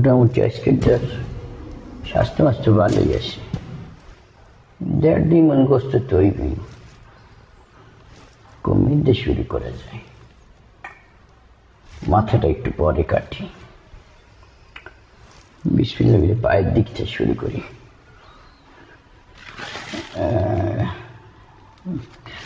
মোটামুটি আজকে তার স্বাস্থ্য মাস্ত্র ভালোই আছে। দেড় দুই মন গোস্ত তৈরি কমিয়ে শুরু করা যায়। মাথাটা একটু পরে কাটি। বিসমিল্লা পায়ের দিক থেকে শুরু করি।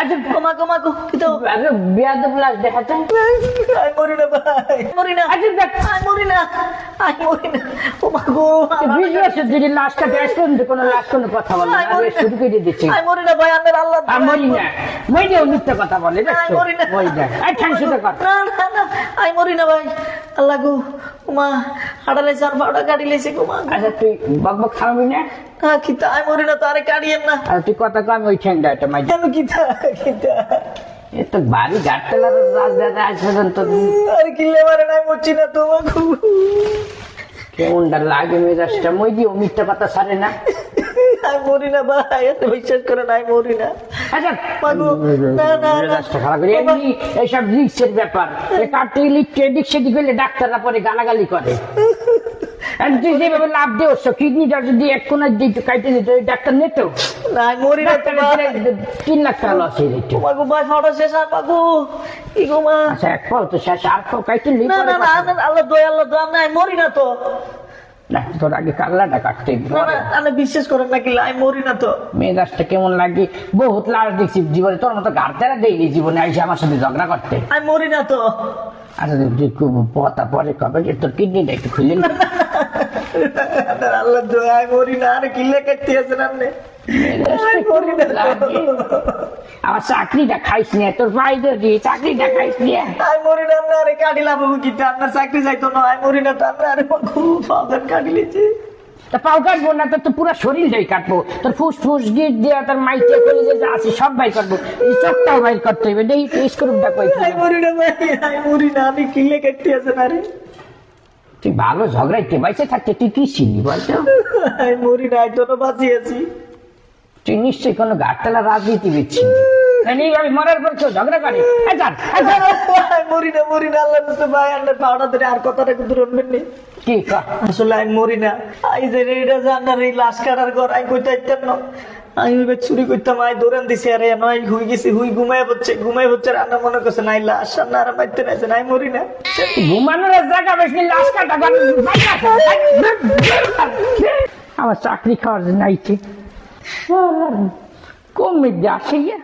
আচ্ছা। তোমাকো মাকো কিন্তু বিয়াদ মরি না ভাই মরি না দেখ। আই মরি না মরি না কোনো লাশ কোনো কথা বলে মরি আরে শুরু করে দিচ্ছে। আই মরি না ভাই আমার আল্লাহ আর মরি না। মই যে মিথ্যা কথা বলে দেখছ? মরি না। মই দেখ আর ঠান কথা না না না আই মরি না ভাই। আল্লাহ গো মা হাড়ালে চার কাটি লেছে গো মা আচ্ছা তুই বক বক না? আই মরি না না। আর তুই কথা কম ওই ঠ্যাংটা একটা মাই কেন কিতা কিতা এ তো বাড়ি গাটতলার রাজদাদা আজ পর্যন্ত। আরে কিল্লে মারে নাই মরছি না তোমাকে কেমনটা লাগে মেজাজটা মই দিয়ে মিথ্যা কথা সারে না। আমি মরি না ভাই এত বিশ্বাস করে নাই মরি না। এইসব রিক্সের ব্যাপার। কাটতে গেলে এদিক সেদিক হলে ডাক্তাররা পরে গালাগালি করে। তুই যেভাবে লাভ কিডনিটা যদি এক কোনার দিক কাটে দিত ডাক্তার নিত? তিন লাখ টাকা লস হয়ে যেত। তোমাকে ভাই ফাটা শেষ আর পাগো কি গো মা? আচ্ছা এক পাও তো শেষ আর পাও না না আল্লাহ দয়া আল্লাহ দয়া নাই মরি না তো। না তোর আগে কাল্লাটা কাটতে? আমি বিশ্বাস করেন আমি মরি না তো? মেজাজটা কেমন লাগে? বহুত দেখছি জীবনে তোর মতো গাড়তেরা দেয়নি জীবনে আইসে আমার সাথে ঝগড়া করতে। আমি মরি না তো। আচ্ছা পতা পরে কবে যে তোর কিডনিটা একটু খুলে না। আল্লাহ দয়া মরি না আরে কাটতে আছেন আপনি। আমার চাকরিটা খাইস নিয়ে তোর বাইরে দিয়ে চাকরিটা খাইস নিয়ে আমি মরি না আপনার আরে কাটি কিন্তু আপনার চাকরি যাইতো না। আমি মরি না তো আপনার আরে খুব ফাউদার কাটি তা পাও কাটবো না তো পুরো শরীরটাই কাটবো। তোর ফুস ফুস গিট দিয়ে তোর মাইকে যে আছে সব বাইর করব। এই চোখটাও করতে হবে এই স্ক্রুপটা কই আমি মরি না ভাই আমি মরি না আমি কিল্লে কাটতে আছেন আরে তুই ভালো ঝগড়াইতে বাইসে থাকতে তুই কি ছিলি বলতো? আমি মরি না একজন বাঁচি আছি তুই নিশ্চয়ই কোনো রাজনীতিবিদ ছিলি নাহলে এইভাবে মরার পর কেউ ঝগড়া করে আচ্ছা আচ্ছা আমি মরি না মরি না আল্লাহ ভাই পাওনা ধরে আর কথাটা কিন্তু রনবেন নি কি আসলে আমি মরি না এই যে এটা আপনার এই লাশ কাটার ঘর আমি কইতে আইতাম না আমি ওই চুরি করতাম আই দৌড়ান দিছি আরে নয় হুই গেছি হুই ঘুমায় হচ্ছে ঘুমায় হচ্ছে রান্না মনে করছে নাই লাশ সামনে আর মারতে নাইছে নাই মরি না ঘুমানোর জায়গা বেশি লাশ কাটা আমার চাকরি খাওয়ার জন্য আইছে комедяші є.